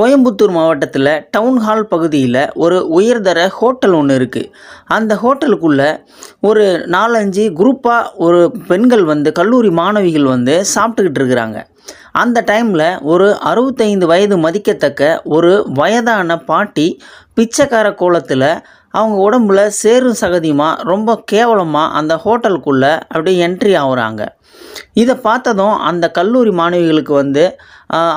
கோயம்புத்தூர் மாவட்டத்தில் town hall பகுதியில் ஒரு உயர்தர ஹோட்டல் ஒன்று இருக்குது அந்த ஹோட்டலுக்குள்ளே ஒரு நாலஞ்சு குரூப்பாக ஒரு பெண்கள் வந்து கல்லூரி மாணவிகள் வந்து சாப்பிட்டுக்கிட்டு இருக்கிறாங்க. அந்த டைமில் ஒரு அறுபத்தைந்து வயது மதிக்கத்தக்க ஒரு வயதான பாட்டி பிச்சைக்கார கோலத்தில் அவங்க உடம்புல சேரும் சகதியுமாக ரொம்ப கேவலமாக அந்த ஹோட்டலுக்குள்ளே அப்படியே என்ட்ரி ஆகுறாங்க. இதை பார்த்ததும் அந்த கல்லூரி மாணவிகளுக்கு வந்து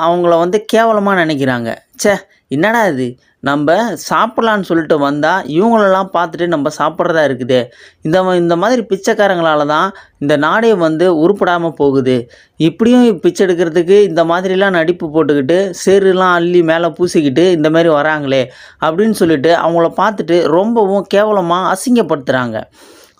அவங்கள வந்து கேவலமாக நினைக்கிறாங்க. ச்சே என்னடா இது? நம்ம சாப்பிட்லான்னு சொல்லிட்டு வந்தால் இவங்களெல்லாம் பார்த்துட்டு நம்ம சாப்பிட்றதா இருக்குது. இந்த இந்த மாதிரி பிச்சைக்காரங்களால தான் இந்த நாடே வந்து உருப்படாமல் போகுது. இப்படியும் பிச்சை எடுக்கிறதுக்கு இந்த மாதிரிலாம் நடிப்பு போட்டுக்கிட்டு சேருலாம் அள்ளி மேலே பூசிக்கிட்டு இந்த மாதிரி வராங்களே அப்படின்னு சொல்லிட்டு அவங்கள பார்த்துட்டு ரொம்பவும் கேவலமாக அசிங்கப்படுத்துகிறாங்க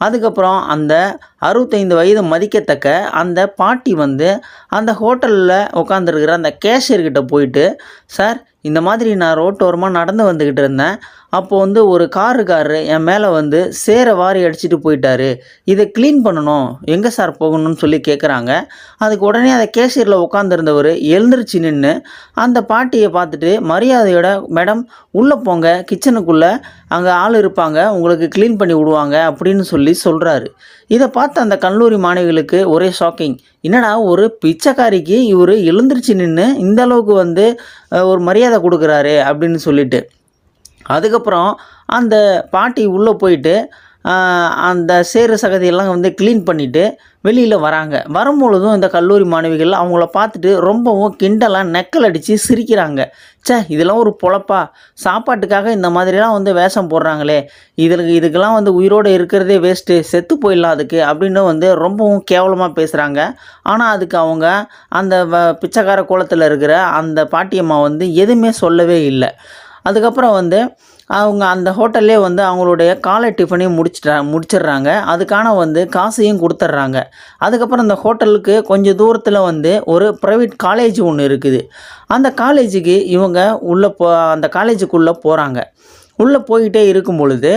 அதுக்கப்புறம் அந்த அறுபத்தைந்து வயது மதிக்கத்தக்க அந்த பாட்டி வந்து அந்த ஹோட்டலில் உட்காந்துருக்கிற அந்த கேஷியர்கிட்ட போயிட்டு சார் இந்த மாதிரி நான் ரோட்டோரமாக நடந்து வந்துக்கிட்டு இருந்தேன். அப்போ வந்து ஒரு காருக்காரரு என் மேலே வந்து சேரை வாரி அடிச்சிட்டு போயிட்டாரு. இதை க்ளீன் பண்ணணும். எங்கே சார் போகணும்னு சொல்லி கேட்குறாங்க அதுக்கு உடனே அதை கேஷியரில் உட்காந்துருந்தவர் எழுந்திருச்சு நின்று அந்த பாட்டியை பார்த்துட்டு மரியாதையோட மேடம் உள்ளே போங்க. கிச்சனுக்குள்ளே அங்கே ஆள் இருப்பாங்க. உங்களுக்கு க்ளீன் பண்ணி விடுவாங்க. அப்படின்னு சொல்லி சொல்கிறாரு இதை பார்த்து அந்த கல்லூரி மாணவிகளுக்கு ஒரே ஷாக்கிங் என்னடா ஒரு பிச்சைக்காரிக்கு இவர் எழுந்திருச்சு நின்று இந்த அளவுக்கு வந்து ஒரு மரியாதை கொடுக்குறாரு. அப்படின்னு சொல்லிட்டு. அதுக்கப்புறம் அந்த பாட்டி உள்ளே போயிட்டு அந்த சேறு சகதியெல்லாம் வந்து க்ளீன் பண்ணிவிட்டு வெளியில் வராங்க. வரும்பொழுதும் இந்த கல்லூரி மாணவிகள் அவங்கள பார்த்துட்டு ரொம்பவும் கிண்டலாக நெக்கல் அடித்து சிரிக்கிறாங்க. சே இதெல்லாம் ஒரு பொழப்பா. சாப்பாட்டுக்காக இந்த மாதிரிலாம் வந்து வேஷம் போடுறாங்களே. இதில் இதுக்கெல்லாம் வந்து உயிரோடு இருக்கிறதே வேஸ்ட்டு செத்து போயிடலாம் அதுக்கு அப்படின்னு வந்து ரொம்பவும் கேவலமாக பேசுகிறாங்க ஆனால் அதுக்கு அவங்க அந்த வ- பிச்சைக்கார கோலத்தில் இருக்கிற அந்த பாட்டியம்மா வந்து எதுவுமே சொல்லவே இல்லை. அதுக்கப்புறம் வந்து அவங்க அந்த ஹோட்டல்லே வந்து அவங்களுடைய காலை டிஃபனையும் முடிச்சிட்டா முடிச்சிடுறாங்க. அதுக்கான வந்து காசையும் கொடுத்துட்றாங்க. அதுக்கப்புறம் அந்த ஹோட்டலுக்கு கொஞ்சம் தூரத்தில் வந்து ஒரு ப்ரைவேட் காலேஜ் ஒன்று இருக்குது. அந்த காலேஜுக்கு இவங்க உள்ளே போ அந்த காலேஜுக்குள்ளே போகிறாங்க உள்ளே போய்கிட்டே இருக்கும் பொழுது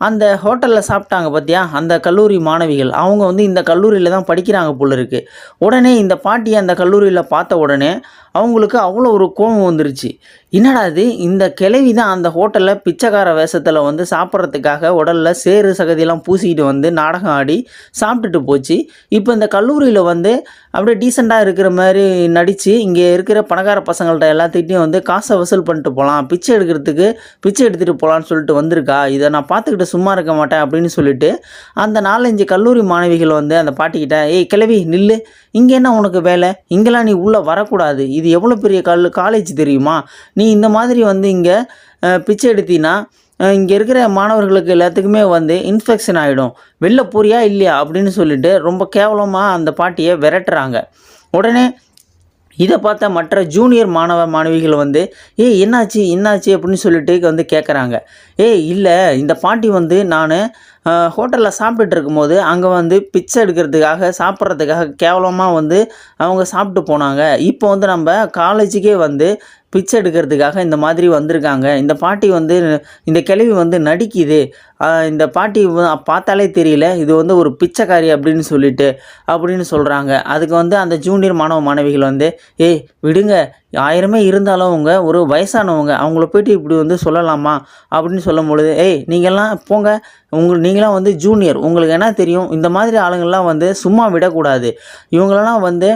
அந்த ஹோட்டலில் சாப்பிட்டாங்க பார்த்தியா அந்த கல்லூரி மாணவிகள். அவங்க வந்து இந்த கல்லூரியில் தான் படிக்கிறாங்க போல இருக்குது உடனே இந்த பாட்டியை அந்த கல்லூரியில் பார்த்த உடனே அவங்களுக்கு அவ்வளோ ஒரு கோபம் வந்துருச்சு. என்னடா இது? இந்த கிளவி தான் அந்த ஹோட்டலில் பிச்சைக்கார வேஷத்தில் வந்து சாப்பிட்றதுக்காக உடலில் சேறு சகதியெல்லாம் பூசிக்கிட்டு வந்து நாடகம் ஆடி சாப்பிட்டுட்டு போச்சு. இப்போ இந்த கல்லூரியில் வந்து அப்படியே டீசெண்டாக இருக்கிற மாதிரி நடித்து இங்கே இருக்கிற பணக்கார பசங்கள்ட்ட எல்லாத்துக்கிட்டையும் வந்து காசை வசூல் பண்ணிட்டு போகலாம் பிச்சை எடுக்கிறதுக்கு பிச்சை எடுத்துகிட்டு போகலான்னு சொல்லிட்டு வந்திருக்கா. இதை நான் பார்த்துக்கிட்டு சும்மா இருக்க மாட்டேன் அப்படின்னு சொல்லிட்டு அந்த நாலஞ்சு கல்லூரி மாணவிகள் வந்து அந்த பாட்டிக்கிட்ட ஏய் கிழவி நில்லு. இங்கே என்ன உனக்கு வேலை? இங்கெல்லாம் நீ உள்ளே வரக்கூடாது. இது எவ்வளோ பெரிய கல் காலேஜ் தெரியுமா? நீ இந்த மாதிரி வந்து இங்கே பிச்சை எடுத்தினா இங்கே இருக்கிற மாணவர்களுக்கு எல்லாத்துக்குமே வந்து இன்ஃபெக்ஷன் ஆகிடும் வெளில போறியா இல்லையா? அப்படின்னு சொல்லிட்டு ரொம்ப கேவலமாக அந்த பாட்டியை விரட்டுறாங்க. உடனே இதை பார்த்த மற்ற ஜூனியர் மாணவ மாணவிகள் வந்து ஏய் என்னாச்சு என்னாச்சு? அப்படின்னு சொல்லிட்டு வந்து கேட்குறாங்க ஏய் இல்லை இந்த பாட்டி வந்து நான் ஹோட்டலில் சாப்பிட்டுட்டு இருக்கும்போது அங்கே வந்து பிச்சை எடுக்கிறதுக்காக சாப்பிட்றதுக்காக கேவலமாக வந்து அவங்க சாப்பிட்டு போனாங்க. இப்போ வந்து நம்ம காலேஜுக்கே வந்து பிச்சை எடுக்கிறதுக்காக இந்த மாதிரி வந்திருக்காங்க. இந்த பாட்டி வந்து இந்த கிழவி வந்து நடிக்குது. இந்த பாட்டி பார்த்தாலே தெரியல இது வந்து ஒரு பிச்சைக்காரி அப்படின்னு சொல்லிட்டு அப்படின்னு சொல்கிறாங்க அதுக்கு வந்து அந்த ஜூனியர் மாணவ மாணவிகள் வந்து ஏய் விடுங்க. ஆயிரமே இருந்தாலும் அவங்க ஒரு வயசானவங்க அவங்கள போயிட்டு இப்படி வந்து சொல்லலாமா? அப்படின்னு சொல்லும் பொழுது ஏய் நீங்கள்லாம் போங்க. உங்க நீங்களாம் வந்து ஜூனியர் உங்களுக்கு என்ன தெரியும்? இந்த மாதிரி ஆளுங்கள்லாம் வந்து சும்மா விடக்கூடாது. இவங்களெல்லாம் வந்து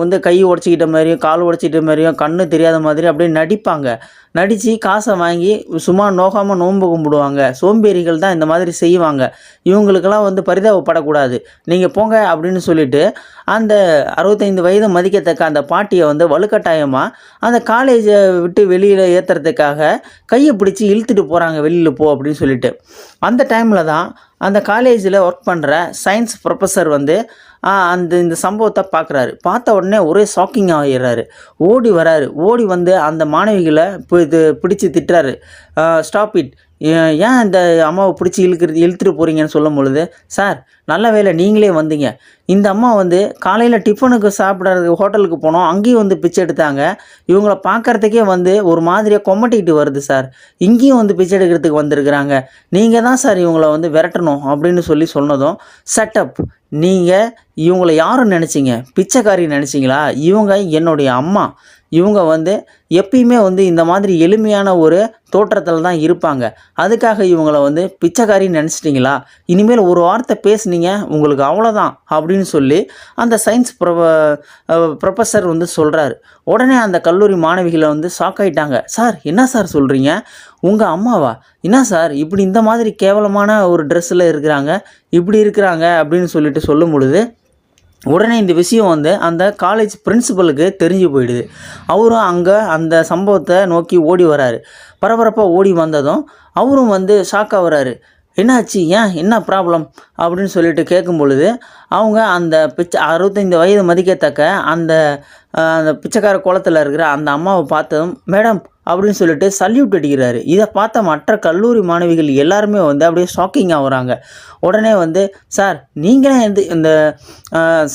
வந்து கை உடச்சிக்கிட்ட மாதிரியும் கால் உடச்சிக்கிட்ட மாதிரியும் கண்ணு தெரியாத மாதிரி அப்படியே நடிப்பாங்க. நடித்து காசை வாங்கி சும்மா நோகாமல் நோன்பு கும்பிடுவாங்க. சோம்பேறிகள் தான் இந்த மாதிரி செய்வாங்க. இவங்களுக்கெல்லாம் வந்து பரிதாபப்படக்கூடாது. நீங்கள் போங்க அப்படின்னு சொல்லிட்டு அந்த அறுபத்தைந்து வயது மதிக்கத்தக்க அந்த பாட்டியை வந்து வலுக்கட்டாயமாக அந்த காலேஜை விட்டு வெளியில் ஏற்றுறதுக்காக கையை பிடிச்சி இழுத்துட்டு போகிறாங்க வெளியில் போ அப்படின்னு சொல்லிட்டு. அந்த டைமில் தான் அந்த காலேஜில் ஒர்க் பண்ணுற சயின்ஸ் ப்ரொஃபஸர் வந்து அந்த இந்த சம்பவத்தை பார்க்குறாரு பார்த்த உடனே ஒரே ஷாக்கிங் ஆகிடுறாரு ஓடி வராரு. ஓடி வந்து அந்த மாணவிகளை இது பிடிச்சி திட்டுறாரு. ஸ்டாப் இட் ஏன் இந்த அம்மாவை பிடிச்சி இழுக்கிறது இழுத்துட்டு போகிறீங்கன்னு சொல்லும் பொழுது சார் நல்ல வேளை நீங்களே வந்தீங்க. இந்த அம்மா வந்து காலையில் டிஃபனுக்கு சாப்பிட்றது ஹோட்டலுக்கு போனோம். அங்கேயும் வந்து பிச்சை எடுத்தாங்க. இவங்கள பார்க்கறதுக்கே வந்து ஒரு மாதிரியாக கொமட்டிக்கிட்டு வருது சார். இங்கேயும் வந்து பிச்சை எடுக்கிறதுக்கு வந்திருக்கிறாங்க. நீங்கள் தான் சார் இவங்கள வந்து விரட்டணும் அப்படின்னு சொல்லி சொன்னதும் செட்டப் நீங்கள் இவங்கள யாரும் நினச்சிங்க? பிச்சைக்காரி நினச்சிங்களா? இவங்க என்னுடைய அம்மா. இவங்க வந்து எப்பயுமே வந்து இந்த மாதிரி எளிமையான ஒரு தோற்றத்தில் தான் இருப்பாங்க. அதுக்காக இவங்களை வந்து பிச்சைக்காரின்னு நினச்சிட்டிங்களா? இனிமேல் ஒரு வார்த்தை பேசுனீங்க உங்களுக்கு அவ்வளோதான் அப்படின்னு சொல்லி அந்த சயின்ஸ் ப்ரொ ப்ரொஃபஸர் வந்து சொல்கிறாரு உடனே அந்த கல்லூரி மாணவிகளை வந்து ஷாக் ஆயிட்டாங்க. சார் என்ன சார் சொல்கிறீங்க உங்கள் அம்மாவா? என்ன சார் இப்படி இந்த மாதிரி கேவலமான ஒரு ட்ரெஸ்ஸில் இருக்கிறாங்க? இப்படி இருக்கிறாங்க? அப்படின்னு சொல்லிட்டு சொல்லும் பொழுது உடனே இந்த விஷயம் வந்து அந்த காலேஜ் பிரின்சிபலுக்கு தெரிஞ்சு போயிடுது. அவரும் அங்கே அந்த சம்பவத்தை நோக்கி ஓடி வராரு. பரபரப்பாக ஓடி வந்ததும் அவரும் வந்து ஷாக்காக வராரு. என்னாச்சு? ஏன்? என்ன ப்ராப்ளம் அப்படின்னு சொல்லிட்டு கேட்கும் பொழுது அவங்க அந்த பிச்சை அறுபத்தைந்து வயது மதிக்கத்தக்க அந்த அந்த பிச்சைக்கார குளத்தில் இருக்கிற அந்த அம்மாவை பார்த்ததும் மேடம் அப்படின்னு சொல்லிட்டு சல்யூட் அடிக்கிறாரு. இதை பார்த்த மற்ற கல்லூரி மாணவிகள் எல்லாருமே வந்து அப்படியே ஷாக்கிங் ஆகுறாங்க உடனே வந்து சார் நீங்களே வந்து இந்த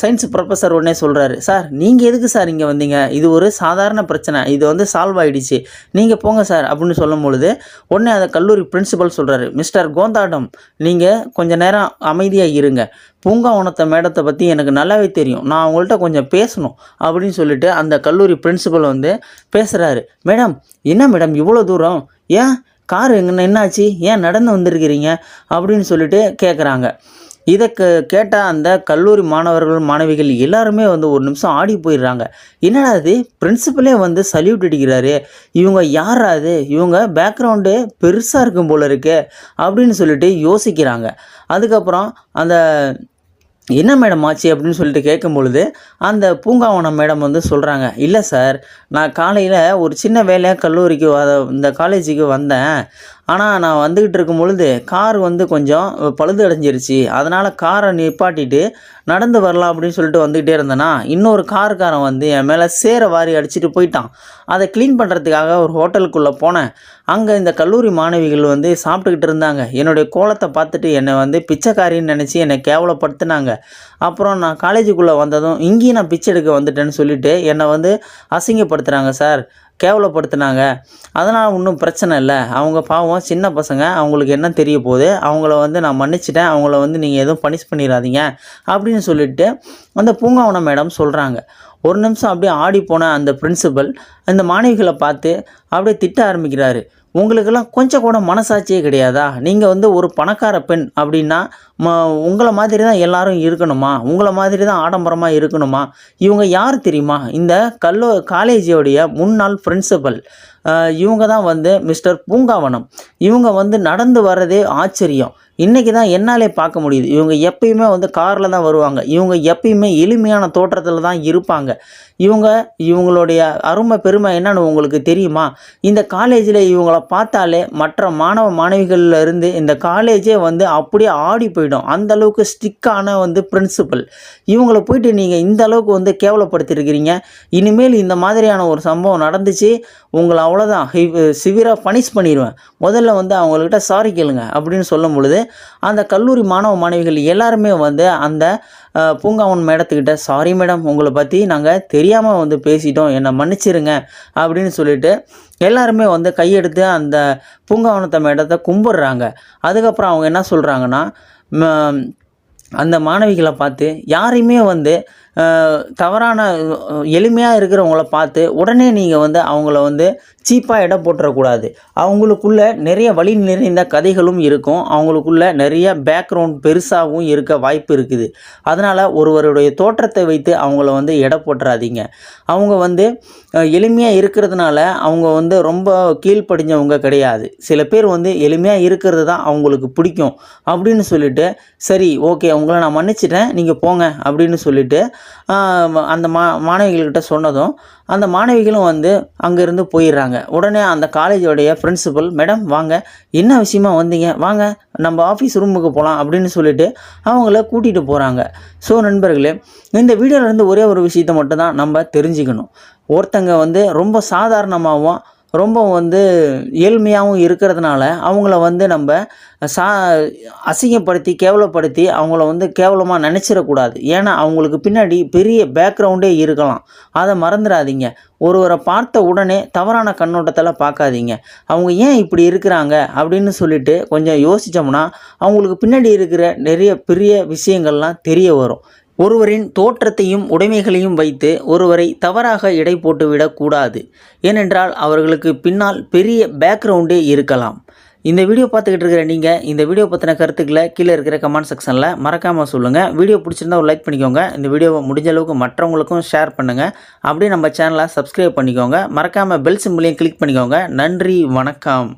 சயின்ஸ் ப்ரொஃபஸர் உடனே சொல்கிறாரு சார் நீங்கள் எதுக்கு சார் இங்கே வந்தீங்க? இது ஒரு சாதாரண பிரச்சனை. இது வந்து சால்வ் ஆகிடுச்சு நீங்கள் போங்க சார். அப்படின்னு சொல்லும் பொழுது உடனே அதை கல்லூரி பிரின்சிபல் சொல்கிறாரு மிஸ்டர் கோந்தாடம் நீங்கள் கொஞ்சம் நேரம் அமைதியாக இருங்க. பூங்காவனத்தை மேடத்தை பற்றி எனக்கு நல்லாவே தெரியும். நான் அவங்கள்ட்ட கொஞ்சம் பேசணும் அப்படின்னு சொல்லிட்டு அந்த கல்லூரி பிரின்சிபல் வந்து பேசுகிறாரு மேடம் என்ன மேடம் இவ்வளோ தூரம்? ஏன்? கார் எங்கே என்னாச்சு? ஏன் நடந்து வந்திருக்கிறீங்க? அப்படின்னு சொல்லிட்டு கேட்குறாங்க இதை கே கேட்ட அந்த கல்லூரி மாணவர்கள் மாணவிகள் எல்லாருமே வந்து ஒரு நிமிஷம் ஆடி போயிடுறாங்க. என்னடா இது? பிரின்சிபலே வந்து சல்யூட் அடிக்கிறாரு. இவங்க யாரா அது இவங்க பேக்ரவுண்டு பெருசாக இருக்கும் போல இருக்கு. அப்படின்னு சொல்லிட்டு யோசிக்கிறாங்க. அதுக்கப்புறம் அந்த என்ன மேடம் ஆச்சு அப்படின்னு சொல்லிட்டு கேட்கும் பொழுது அந்த பூங்காவனம் மேடம் வந்து சொல்கிறாங்க இல்லை சார் நான் காலையில் ஒரு சின்ன வேலையாக கல்லூரிக்கு வ- இந்த காலேஜுக்கு வந்தேன். ஆனால் நான் வந்துக்கிட்டு இருக்கும் பொழுது கார் வந்து கொஞ்சம் பழுது அடைஞ்சிருச்சு. அதனால் காரை நிப்பாட்டிட்டு நடந்து வரலாம் அப்படின்னு சொல்லிட்டு வந்துக்கிட்டே இருந்தேன்னா இன்னொரு காருக்காரன் வந்து என் மேலே சேர வாரி அடிச்சிட்டு போயிட்டான். அதை க்ளீன் பண்ணுறதுக்காக ஒரு ஹோட்டலுக்குள்ளே போனேன். அங்கே இந்த கல்லூரி மாணவிகள் வந்து சாப்பிட்டுக்கிட்டு இருந்தாங்க. என்னுடைய கோலத்தை பார்த்துட்டு என்னை வந்து பிச்சைக்காரின்னு நினச்சி என்னை கேவலப்படுத்தினாங்க. அப்புறம் நான் காலேஜுக்குள்ளே வந்ததும் இங்கேயும் நான் பிச்சை எடுக்க வந்துட்டேன்னு சொல்லிட்டு என்னை வந்து அசிங்கப்படுத்துகிறாங்க சார். கேவலப்படுத்தினாங்க. அதனால் ஒன்றும் பிரச்சனை இல்லை. அவங்க பாவம் சின்ன பசங்க. அவங்களுக்கு என்ன தெரிய போகுது? அவங்கள வந்து நான் மன்னிச்சிட்டேன். அவங்கள வந்து நீங்கள் எதுவும் பனிஷ் பண்ணிடாதீங்க. அப்படின்னு சொல்லிட்டு அந்த பூங்காவனம் மேடம் சொல்கிறாங்க ஒரு நிமிஷம் அப்படியே ஆடி போன அந்த பிரின்சிபல் அந்த மாணவிகளை பார்த்து அப்படியே திட்ட ஆரம்பிக்கிறாரு. உங்களுக்கெல்லாம் கொஞ்சம் கூட மனசாட்சியே கிடையாதா? நீங்கள் வந்து ஒரு பணக்கார பெண் அப்படின்னா ம உங்களை மாதிரி தான் எல்லாரும் இருக்கணுமா? உங்களை மாதிரி தான் ஆடம்பரமாக இருக்கணுமா? இவங்க யார் தெரியுமா? இந்த கல்லூ காலேஜோடைய முன்னாள் பிரின்சிபல் இவங்க தான் வந்து மிஸ்டர் பூங்காவனம். இவங்க வந்து நடந்து வர்றதே ஆச்சரியம். இன்றைக்கி தான் என்னாலே பார்க்க முடியுது. இவங்க எப்பயுமே வந்து காரில் தான் வருவாங்க. இவங்க எப்பயுமே எளிமையான தோற்றத்தில் தான் இருப்பாங்க. இவங்க இவங்களுடைய அருமை பெருமை என்னன்னு உங்களுக்கு தெரியுமா? இந்த காலேஜில் இவங்கள பார்த்தாலே மற்ற மாணவ மாணவிகள்ல இருந்து இந்த காலேஜே வந்து அப்படியே ஆடி போயிடும். அந்த அளவுக்கு ஸ்ட்ரிக்டான வந்து பிரின்சிபல் இவங்கள போயிட்டு நீங்கள் இந்த அளவுக்கு வந்து கேவலப்படுத்திருக்கிறீங்க. இனிமேல் இந்த மாதிரியான ஒரு சம்பவம் நடந்துச்சு உங்களை அவ்வளோதான் சிவியராக பனிஷ் பண்ணிடுவேன் முதல்ல வந்து அவங்கக்கிட்ட சாரி கேளுங்க அப்படின்னு சொல்லும் பொழுது அந்த கல்லூரி மாணவ மாணவிகள் எல்லாருமே வந்து அந்த பூங்காவன் மேடத்துக்கிட்ட சாரி மேடம் உங்களை பற்றி நாங்கள் தெரியாமல் வந்து பேசிட்டோம். என்னை மன்னிச்சிருங்க அப்படின்னு சொல்லிட்டு எல்லாருமே வந்து கையெடுத்து அந்த பூங்காவனத்தை மேடத்தை கும்பிட்றாங்க. அதுக்கப்புறம் அவங்க என்ன சொல்கிறாங்கன்னா அந்த மாணவிகளை பார்த்து யாரையுமே வந்து தவறான எளிமையாக இருக்கிறவங்கள பார்த்து உடனே நீங்கள் வந்து அவங்கள வந்து சீப்பாக இடம் போட்டுறக்கூடாது. அவங்களுக்குள்ள நிறைய வழி நிறைந்த கதைகளும் இருக்கும். அவங்களுக்குள்ள நிறைய பேக்ரவுண்ட் பெருசாகவும் இருக்க வாய்ப்பு இருக்குது. அதனால் ஒருவருடைய தோற்றத்தை வைத்து அவங்கள வந்து எடை போட்டுறாதீங்க. அவங்க வந்து எளிமையாக இருக்கிறதுனால அவங்க வந்து ரொம்ப கீழ்ப்படிஞ்சவங்க கிடையாது. சில பேர் வந்து எளிமையாக இருக்கிறது தான் அவங்களுக்கு பிடிக்கும் அப்படின்னு சொல்லிட்டு சரி ஓகே உங்களை நான் மன்னிச்சிட்டேன் நீங்கள் போங்க அப்படின்னு சொல்லிட்டு அந்த மா மாணவிகள்கிட்ட சொன்னதும் அந்த மாணவிகளும் வந்து அங்கேருந்து போயிடுறாங்க. உடனே அந்த காலேஜோடைய பிரின்சிபல் மேடம் வாங்க என்ன விஷயமா வந்தீங்க? வாங்க நம்ம ஆஃபீஸ் ரூமுக்கு போகலாம் அப்படின்னு சொல்லிட்டு அவங்கள கூட்டிகிட்டு போகிறாங்க ஸோ நண்பர்களே இந்த வீடியோலேருந்து ஒரே ஒரு விஷயத்தை மட்டும் தான் நம்ம தெரிஞ்சுக்கணும். ஒருத்தங்க வந்து ரொம்ப சாதாரணமாகவும் ரொம்ப வந்து ஏழ்மையாகவும் இருக்கிறதுனால அவங்கள வந்து நம்ம சா அசிங்கப்படுத்தி கேவலப்படுத்தி அவங்கள வந்து கேவலமாக நினச்சிடக்கூடாது. ஏன்னா அவங்களுக்கு பின்னாடி பெரிய பேக்ரவுண்டே இருக்கலாம். அதை மறந்துடாதீங்க. ஒருவரை பார்த்த உடனே தவறான கண்ணோட்டத்தில் பார்க்காதீங்க. அவங்க ஏன் இப்படி இருக்கிறாங்க அப்படின்னு சொல்லிட்டு கொஞ்சம் யோசித்தோம்னா அவங்களுக்கு பின்னாடி இருக்கிற நிறைய பெரிய விஷயங்கள்லாம் தெரிய வரும். ஒருவரின் தோற்றத்தையும் உடைமைகளையும் வைத்து ஒருவரை தவறாக எடை போட்டுவிடக்கூடாது ஏனென்றால் அவர்களுக்கு பின்னால் பெரிய பேக்ரவுண்டே இருக்கலாம். இந்த வீடியோ பார்த்துக்கிட்டு இருக்கிற நீங்கள் இந்த வீடியோ பற்றின கருத்துக்களை கீழே இருக்கிற கமெண்ட் செக்ஷனில் மறக்காமல் சொல்லுங்கள் வீடியோ பிடிச்சிருந்தா ஒரு லைக் பண்ணிக்கோங்க. இந்த வீடியோவை முடிஞ்ச அளவுக்கு மற்றவங்களுக்கும் ஷேர் பண்ணுங்கள் அப்படியே நம்ம சேனலை சப்ஸ்கிரைப் பண்ணிக்கோங்க. மறக்காமல் பெல் சிம்பிளையும் கிளிக் பண்ணிக்கோங்க. நன்றி வணக்கம்.